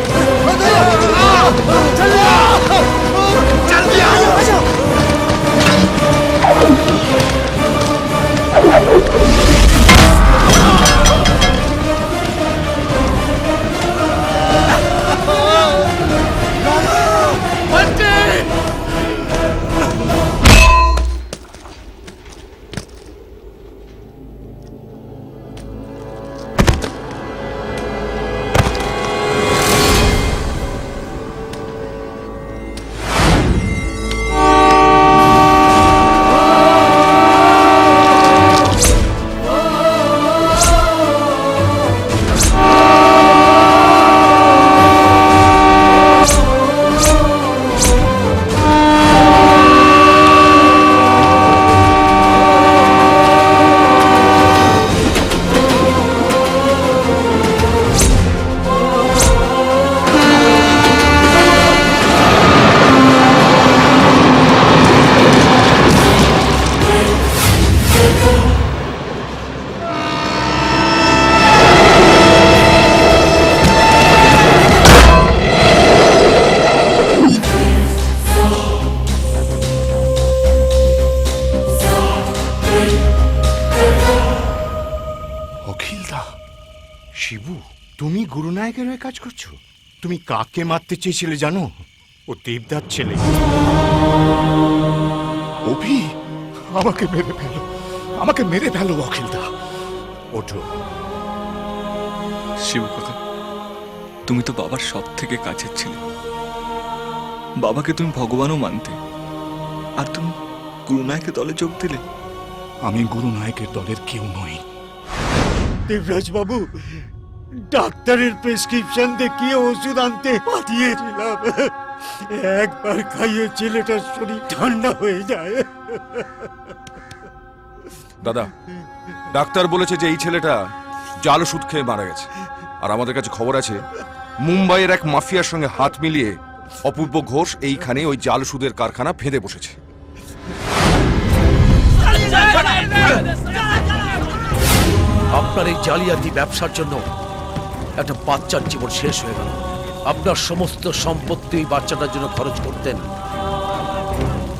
Oh, দা শিবু তুমি গুরুনায়কের হয়ে কাজ করছ? তুমি কাকে মারতে চেয়েছিলে জানো? ও দেবদার ছেলে। অভি আমাকে মেরে ফেলো। আমাকে মেরে ফেলো অখিল দা ওঠো। শিবু কাকা তুমি তো বাবার সব থেকে কাছের ছিলে। বাবাকে তুমি ভগবানও মানতে। আর তুমি গুরুনায়কের দলে যোগ দিলে? আমি গুরুনায়কের দলের কেউ নই। দেবরাজ বাবু ডাক্তারের প্রেসক্রিপশন দেখিয়ে ওষুধ আনতে পাঠিয়েছিলাম একবার খাইয়ে ছেলেটার শরীর ঠান্ডা হয়ে যায় দাদা ডাক্তার বলেছে যে এই ছেলেটা জাল ওষুধ খেয়ে মারা গেছে আর আমাদের কাছে খবর আছে মুম্বাইয়ের এক মাফিয়ার সঙ্গে হাত মিলিয়ে অপূর্ব ঘোষ এইখানে ওই জাল ওষুধের কারখানা ফেঁদে বসেছে আপনার এই জালিয়াতি ব্যবসার জন্য একটা বাচ্চার জীবন শেষ হয়ে গেল। আপনার সমস্ত সম্পত্তি ওই বাচ্চাটার জন্য খরচ করতেন।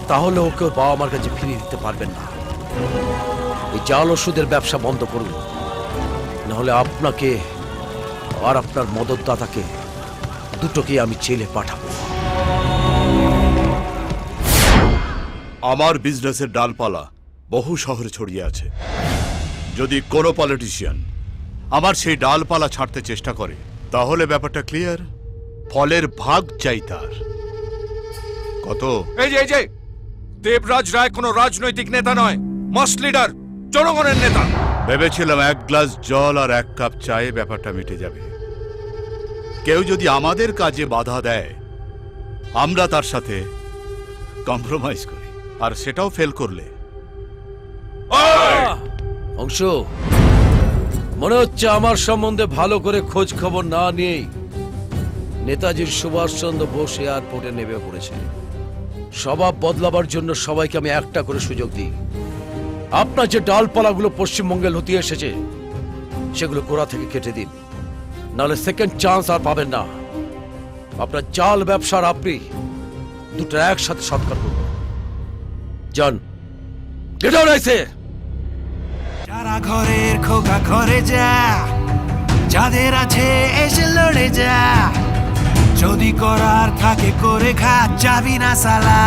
তাহলে ওকে বাবা মার কাছে ফিরিয়ে দিতে পারবেন না। এই জাল ওষুধের ব্যবসা বন্ধ করুন। নাহলে আপনাকে আর আপনার মদতদাতাকে দুটোকে আমি জেলে পাঠাবো। আমার বিজনেসের ডালপালা বহু শহরে ছড়িয়ে আছে। যদি কোনো পলিটিশিয়ান আমার সেই ডালপালা ছাড়তে চেষ্টা করে তাহলে ব্যাপারটা ক্লিয়ার ফলের ভাগ চাই তার। কত? এই যে এই যে! দেবরাজ রায় কোনো রাজনৈতিক নেতা নয় মাস লিডার জনগণের নেতা। ভেবেছিলাম এক গ্লাস জল আর এক কাপ চায়ে ব্যাপারটা মিটে যাবে। কেউ যদি আমাদের কাজে বাধা দেয় আমরা তার সাথে কম্প্রোমাইজ করি। আর সেটাও ফেল করলে। অংশ। মনে হচ্ছে আমার সম্বন্ধে ভালো করে খোঁজ খবর না নিয়েই নেতাজির সুভাষচন্দ্র বোস এয়ারপোর্টে নেমে পড়েছে। স্বভাব বদলাবার জন্য সবাইকে আমি একটা করে সুযোগ দিই। আপনার যে ডালপালাগুলো পশ্চিমবঙ্গে লতিয়ে এসেছে, সেগুলো গোড়া থেকে কেটে দিন। নাহলে সেকেন্ড চান্স আর পাবেন না। আপনার চাল ব্যবসার আপনি দুটো একসাথে সৎকার করুন। যান গেট আউট যারা ঘরের খোকা ঘরে যা, যাদের আছে এসে লড়ে যা। যদি করার থাকে করে খা, যাবি না সালা।